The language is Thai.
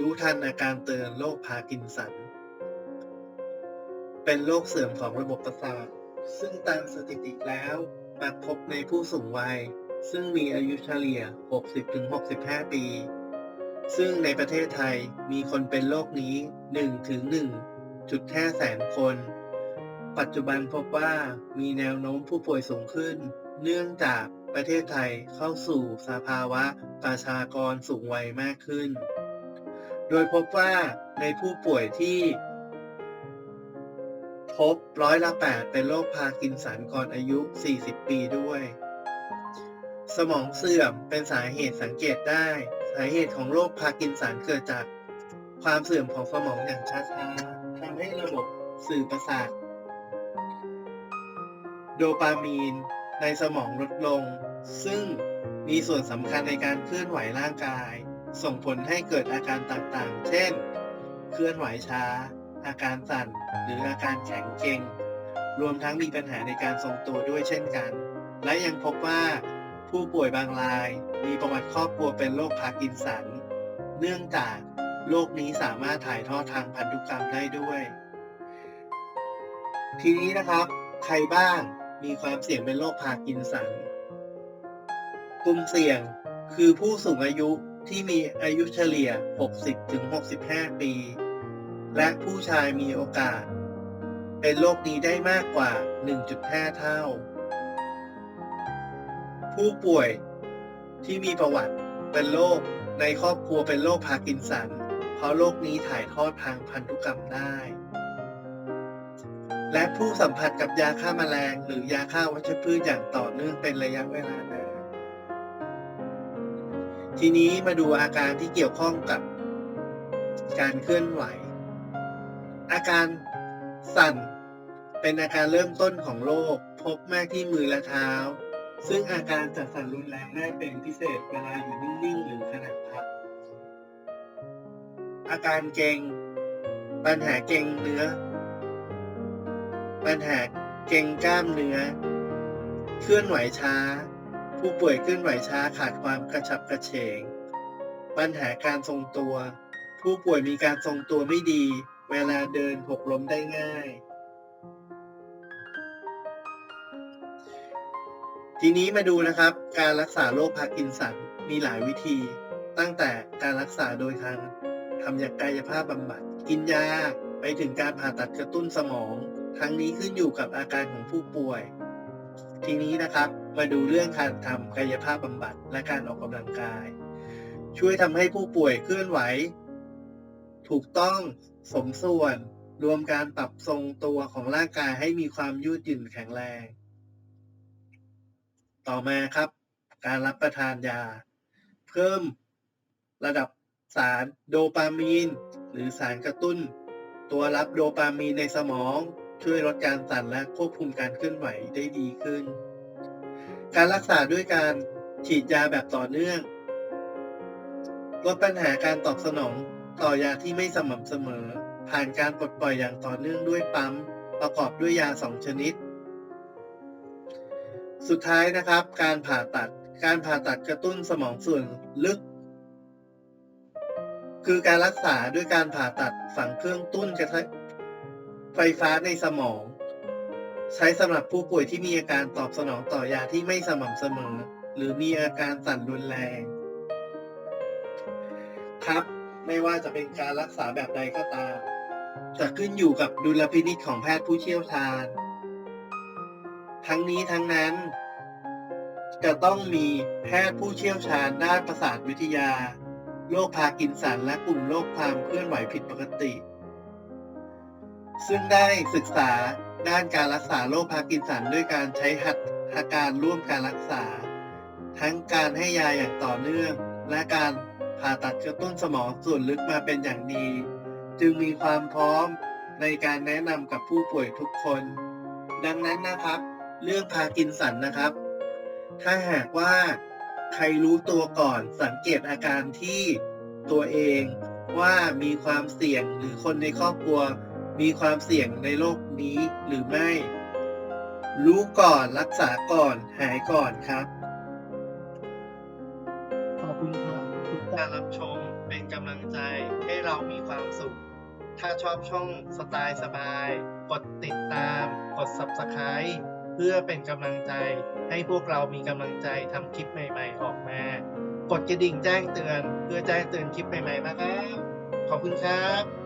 รู้ทันอาการเตือนโรคพาร์กินสัน เป็นโรคเสื่อมของระบบประสาท ซึ่งตามสถิติแล้วมักพบในผู้สูงวัย ซึ่งมีอายุเฉลี่ย 60-65 ปี ซึ่งในประเทศไทยมีคนเป็นโรคนี้ 1-1.5 แสนคน ปัจจุบันพบว่ามีแนวโน้มผู้ป่วยสูงขึ้น เนื่องจากประเทศไทยเข้าสู่สภาวะประชากรสูงวัยมากขึ้น โดยพบว่าในผู้ป่วยที่ พบร้อยละ 8 เป็นโรคพาร์กินสันก่อนอายุ 40 ปีด้วย สมองเสื่อมเป็นสาเหตุสังเกตได้ สาเหตุของโรคพาร์กินสันเกิดจากความเสื่อมของสมองอย่างช้าๆทำให้ระบบสื่อประสาท โดปามีนในสมองลดลง ซึ่งมีส่วนสำคัญในการเคลื่อนไหวร่างกาย ส่งผลให้เกิดอาการต่างๆ เช่น เคลื่อนไหวช้า อาการสั่น หรืออาการแข็งเกร็ง รวมทั้งมีปัญหาในการทรงตัวด้วยเช่นกัน และยังพบว่าผู้ป่วยบางรายมีประวัติครอบครัวเป็นโรคพาร์กินสัน เนื่องจากโรคนี้สามารถถ่ายทอดทางพันธุกรรมได้ด้วย ทีนี้นะครับ ใครบ้างมีความเสี่ยงเป็นโรคพาร์กินสัน กลุ่มเสี่ยงคือผู้สูงอายุ ที่มีอายุเฉลี่ย 60-65 ปี และผู้ชายมีโอกาส เป็นโรคนี้ได้มากกว่า 1.5 เท่า ผู้ป่วยที่มีประวัติเป็นโรคในครอบครัวเป็นโรคพาร์กินสัน เพราะโรคนี้ถ่ายทอดทางพันธุกรรมได้ และผู้สัมผัสกับยาฆ่าแมลงหรือยาฆ่าวัชพืชอย่างต่อเนื่องเป็นระยะเวลานาน ทีนี้มาดูอาการที่เกี่ยวข้องกับการเคลื่อนไหว อาการสั่นเป็นอาการเริ่มต้นของโรคพบมากที่มือและเท้า ซึ่งอาการจะสั่นรุนแรงได้เป็นพิเศษเวลาอยู่นิ่งๆหรือขณะพักอาการเกร็งปัญหาเกร็งเนื้อ ปัญหาเกร็งกล้ามเนื้อ เคลื่อนไหวช้า ผู้ป่วยเคลื่อนไหวช้าขาดความกระฉับกระเฉง ปัญหาการทรงตัว ผู้ป่วยมีการทรงตัวไม่ดี เวลาเดินหกล้มได้ง่าย ทีนี้มาดูนะครับ การรักษาโรคพาร์กินสันมีหลายวิธี ตั้งแต่การรักษาโดยทางทำยากายภาพบำบัด กินยา ไปถึงการผ่าตัดกระตุ้นสมอง ทั้งนี้ขึ้นอยู่กับอาการของผู้ป่วย ทีนี้นะครับมาดูเรื่องการทำกายภาพบำบัดและการออกกำลังกาย ช่วยทำให้ผู้ป่วยเคลื่อนไหว ถูกต้องสมส่วน รวมการปรับทรงตัวของร่างกายให้มีความยืดหยุ่นแข็งแรง ต่อมาครับ การรับประทานยา เพิ่มระดับสารโดปามีน หรือสารกระตุ้น ตัวรับโดปามีนในสมอง ช่วยลดการสั่นและควบคุมการเคลื่อนไหวได้ดีขึ้น การรักษาด้วยการฉีดยาแบบต่อเนื่อง ลดปัญหาการตอบสนองต่อยาที่ไม่สม่ำเสมอ ผ่านการปลดปล่อยอย่างต่อเนื่องด้วยปั๊ม ประกอบด้วยยาสองชนิด สุดท้ายนะครับ การผ่าตัด การผ่าตัดกระตุ้นสมองส่วนลึก คือการรักษาด้วยการผ่าตัดฝังเครื่องตุ้นกระทะ ไฟฟ้าในสมอง ใช้สำหรับผู้ป่วยที่มีอาการตอบสนองต่อยาที่ไม่สม่ำเสมอ หรือมีอาการสั่นรุนแรง ครับ ไม่ว่าจะเป็นการรักษาแบบใดก็ตาม จะขึ้นอยู่กับดุลพินิจของแพทย์ผู้เชี่ยวชาญ ทั้งนี้ทั้งนั้น จะต้องมีแพทย์ผู้เชี่ยวชาญด้านประสาทวิทยาโรคพากินสันและกลุ่มโรคความเคลื่อนไหวผิดปกติ ซึ่งได้ศึกษาด้านการรักษาโรคพาร์กินสันด้วยการใช้หัตถการร่วมการรักษา ทั้งการให้ยาอย่างต่อเนื่อง และการผ่าตัดกระตุ้นสมองส่วนลึกมาเป็นอย่างดี จึงมีความพร้อมในการแนะนำกับผู้ป่วยทุกคน ดังนั้นนะครับ เรื่องพาร์กินสันนะครับ ถ้าหากว่าใครรู้ตัวก่อนสังเกตอาการที่ตัวเองว่ามีความเสี่ยงหรือคนในครอบครัว มีความเสี่ยงในโรคนี้หรือไม่ รู้ก่อนรักษาก่อนหายก่อนครับ ขอบคุณครับทุกการรับชมเป็นกำลังใจใจให้เรามีความสุข ถ้าชอบช่องสไตล์สบาย กดติดตาม กด Subscribe เพื่อเป็นกำลังใจให้พวกเรามีกำลังใจทำคลิปใหม่ๆ ออกมา กดกระดิ่งแจ้งเตือน เพื่อแจ้งเตือนคลิปใหม่ๆนะครับ ขอบคุณครับ